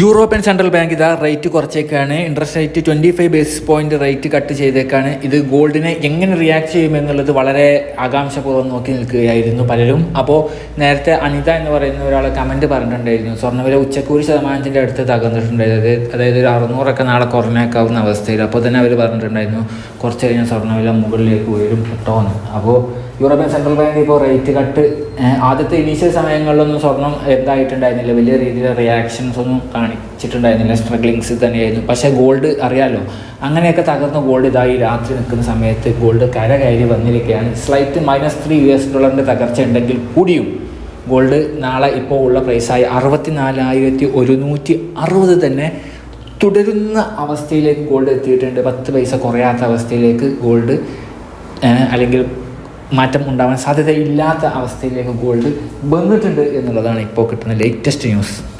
European central bank ഇതാ rate കുറച്ചേക്കാണ്. Interest rate twenty five basis point rate cut ചെയ്തേക്കാണ്. ഇത് ഗോൾഡിനെ എങ്ങനെ react ചെയ്യുമെന്നുള്ളത് വളരെ ആകാംക്ഷപൂർവം നോക്കി നിൽക്കുകയായിരുന്നു പലരും. അപ്പോൾ നേരത്തെ അനിത എന്ന് പറയുന്ന ഒരാൾ കമന്റ് പറഞ്ഞിട്ടുണ്ടായിരുന്നു. സ്വർണവില ഉച്ചയ്ക്ക് ഒരു ശതമാനത്തിന്റെ അടുത്ത് തകർന്നിട്ടുണ്ടായത് അതായത് ഒരു അറുന്നൂറൊക്കെ നാളെ കുറഞ്ഞേക്കാവുന്ന അവസ്ഥയിൽ. അപ്പോൾ തന്നെ അവർ പറഞ്ഞിട്ടുണ്ടായിരുന്നു കുറച്ച് കഴിഞ്ഞാൽ സ്വർണവില മുകളിലേക്ക് ഉയരും കിട്ടുമെന്ന് അപ്പോൾ യൂറോപ്യൻ സെൻട്രൽ ബാങ്ക് ഇപ്പോൾ റേറ്റ് കട്ട് ആദ്യത്തെ ഇനീഷ്യൽ സമയങ്ങളിലൊന്നും സ്വർണം എന്തായിട്ടുണ്ടായിരുന്നില്ല. വലിയ രീതിയിൽ റിയാക്ഷൻസ് ഒന്നും കാണിച്ചിട്ടുണ്ടായിരുന്നില്ല. സ്ട്രഗ്ലിങ്സ് തന്നെയായിരുന്നു. പക്ഷേ ഗോൾഡ് അറിയാലോ അങ്ങനെയൊക്കെ തകർന്ന ഗോൾഡ് ഇതായി രാത്രി നിൽക്കുന്ന സമയത്ത് ഗോൾഡ് കര കയറി വന്നിരിക്കുകയാണ്. Slight minus three U S ഡോളറിന്റെ തകർച്ച ഉണ്ടെങ്കിൽ കൂടിയും ഗോൾഡ് നാളെ ഇപ്പോൾ ഉള്ള പ്രൈസായി അറുപത്തി നാലായിരത്തി ഒരുന്നൂറ്റി അറുപത് തന്നെ തുടരുന്ന അവസ്ഥയിലേക്ക് ഗോൾഡ് എത്തിയിട്ടുണ്ട്. പത്ത് പൈസ കുറയാത്ത അവസ്ഥയിലേക്ക് ഗോൾഡ് അല്ലെങ്കിൽ മാറ്റം ഉണ്ടാവാൻ സാധ്യതയില്ലാത്ത അവസ്ഥയിലേക്ക് ഗോൾഡ് വന്നിട്ടുണ്ട് എന്നുള്ളതാണ് ഇപ്പോൾ കിട്ടുന്ന ലേറ്റസ്റ്റ് ന്യൂസ്